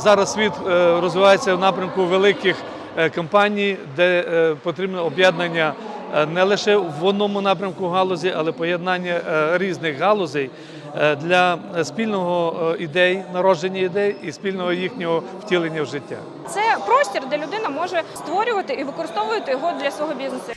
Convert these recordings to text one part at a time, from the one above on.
Зараз світ е, розвивається в напрямку великих е, компаній, де е, потрібно об'єднання не лише в одному напрямку галузі, але поєднання різних галузей для спільного ідей, народження ідей і спільного їхнього втілення в життя. Це простір, де людина може створювати і використовувати його для свого бізнесу.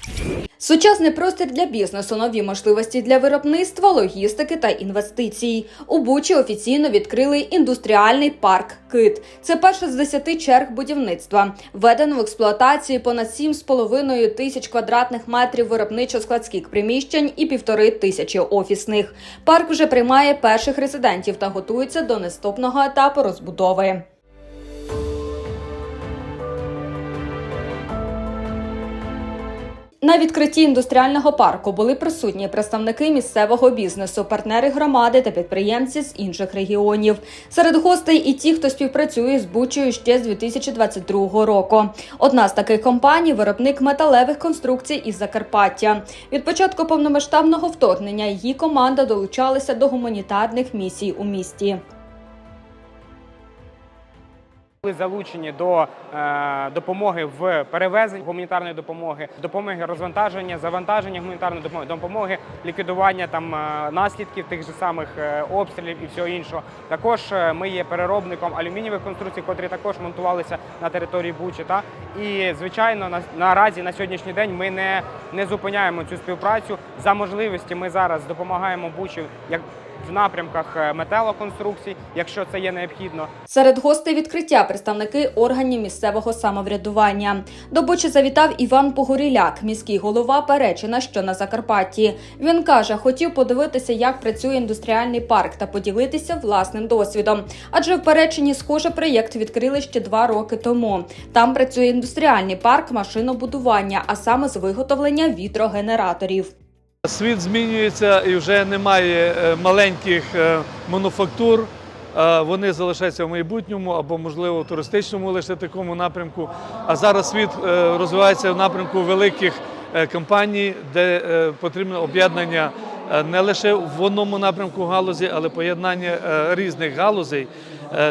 Сучасний простір для бізнесу, нові можливості для виробництва, логістики та інвестицій. У Бучі офіційно відкрили індустріальний парк Кит. Це перша з 10 черг будівництва. Введено в експлуатацію понад 7,5 тисяч квадратних метрів виробничо-складських приміщень і півтори тисячі офісних. Парк вже приймає перших резидентів та готується до наступного етапу розбудови. На відкритті індустріального парку були присутні представники місцевого бізнесу, партнери громади та підприємці з інших регіонів. Серед гостей і ті, хто співпрацює з Бучею ще з 2022 року. Одна з таких компаній виробник металевих конструкцій із Закарпаття. Від початку повномасштабного вторгнення її команда долучалася до гуманітарних місій у місті. Були залучені до е, допомоги в перевезенні гуманітарної допомоги, допомоги розвантаження, завантаження гуманітарної допомоги, допомоги ліквідування там е, наслідків тих же самих е, обстрілів і всього іншого. Також ми є переробником алюмінієвих конструкцій, котрі також монтувалися на території Бучі. Та і звичайно, на наразі на сьогоднішній день ми не, не зупиняємо цю співпрацю. За можливості ми зараз допомагаємо Бучі як в напрямках е, металоконструкцій, якщо це є необхідно. Серед гостей відкриття представники органів місцевого самоврядування. До Бучі завітав Іван Погоріляк, міський голова Перечина, що на Закарпатті. Він каже, хотів подивитися, як працює індустріальний парк та поділитися власним досвідом. Адже в Перечині схожий проєкт відкрили ще два роки тому. Там працює індустріальний парк машинобудування, а саме з виготовлення вітрогенераторів. Світ змінюється і вже немає е, маленьких е, мануфактур. Е, Вони залишаються в майбутньому або, можливо, в туристичному лише такому напрямку. А зараз світ розвивається в напрямку великих компаній, де е, потрібно об'єднання не лише в одному напрямку галузі, але поєднання різних галузей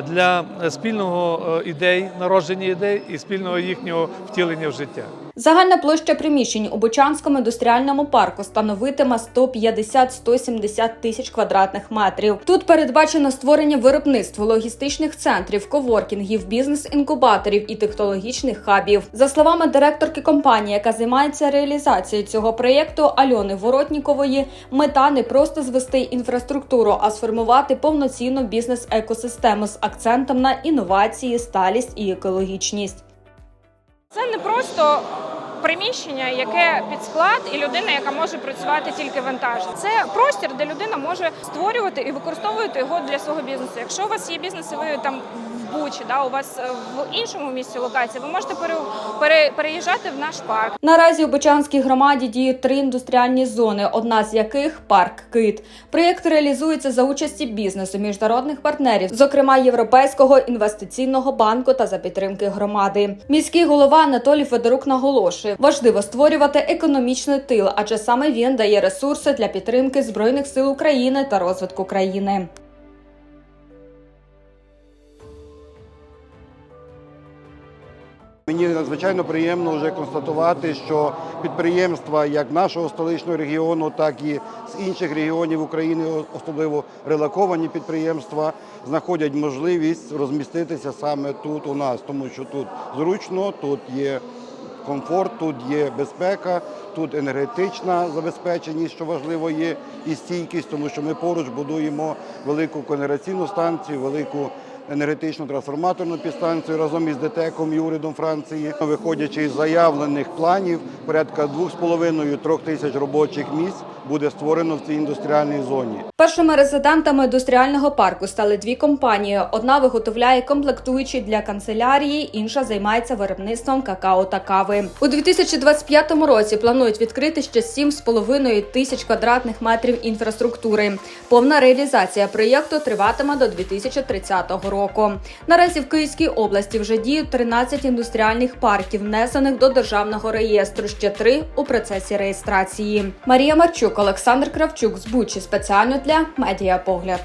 для спільного е, ідей, народження ідей і спільного їхнього втілення в життя. Загальна площа приміщень у Бучанському індустріальному парку становитиме 150-170 тисяч квадратних метрів. Тут передбачено створення виробництва логістичних центрів, коворкінгів, бізнес-інкубаторів і технологічних хабів. За словами директорки компанії, яка займається реалізацією цього проєкту Альони Воротнікової, мета не просто звести інфраструктуру, а сформувати повноцінну бізнес-екосистему з акцентом на інновації, сталість і екологічність. Це не просто приміщення, яке під склад, і людина, яка може працювати тільки вантаж. Це простір, де людина може створювати і використовувати його для свого бізнесу. Якщо у вас є бізнес, і ви там Бучі, да, у вас е, в іншому місці локації, ви можете пере, пере, переїжджати в наш парк. Наразі у Бучанській громаді діють три індустріальні зони, одна з яких парк Кит. Проєкт реалізується за участі бізнесу, міжнародних партнерів, зокрема Європейського інвестиційного банку та за підтримки громади. Міський голова Анатолій Федорук наголошує, важливо створювати економічний тил, адже саме він дає ресурси для підтримки збройних сил України та розвитку країни. Мені надзвичайно приємно вже констатувати, що підприємства як нашого столичного регіону, так і з інших регіонів України, особливо релаковані підприємства, знаходять можливість розміститися саме тут у нас, тому що тут зручно, тут є комфорт, тут є безпека, тут енергетична забезпеченість, що важливо є, і стійкість, тому що ми поруч будуємо велику когенераційну станцію, велику енергетичну трансформаторну підстанцію разом із ДТЕКом і урядом Франції. Виходячи із заявлених планів, порядка 2,5-3 тисяч робочих місць буде створено в цій індустріальній зоні. Першими резидентами індустріального парку стали дві компанії. Одна виготовляє комплектуючі для канцелярії, інша займається виробництвом какао та кави. У 2025 році планують відкрити ще 7,5 тисяч квадратних метрів інфраструктури. Повна реалізація проєкту триватиме до 2030 року. Наразі в Київській області вже діють 13 індустріальних парків, внесених до державного реєстру. Ще три у процесі реєстрації. Марія Марчук, Олександр Кравчук з Бучі спеціально для медіапогляд.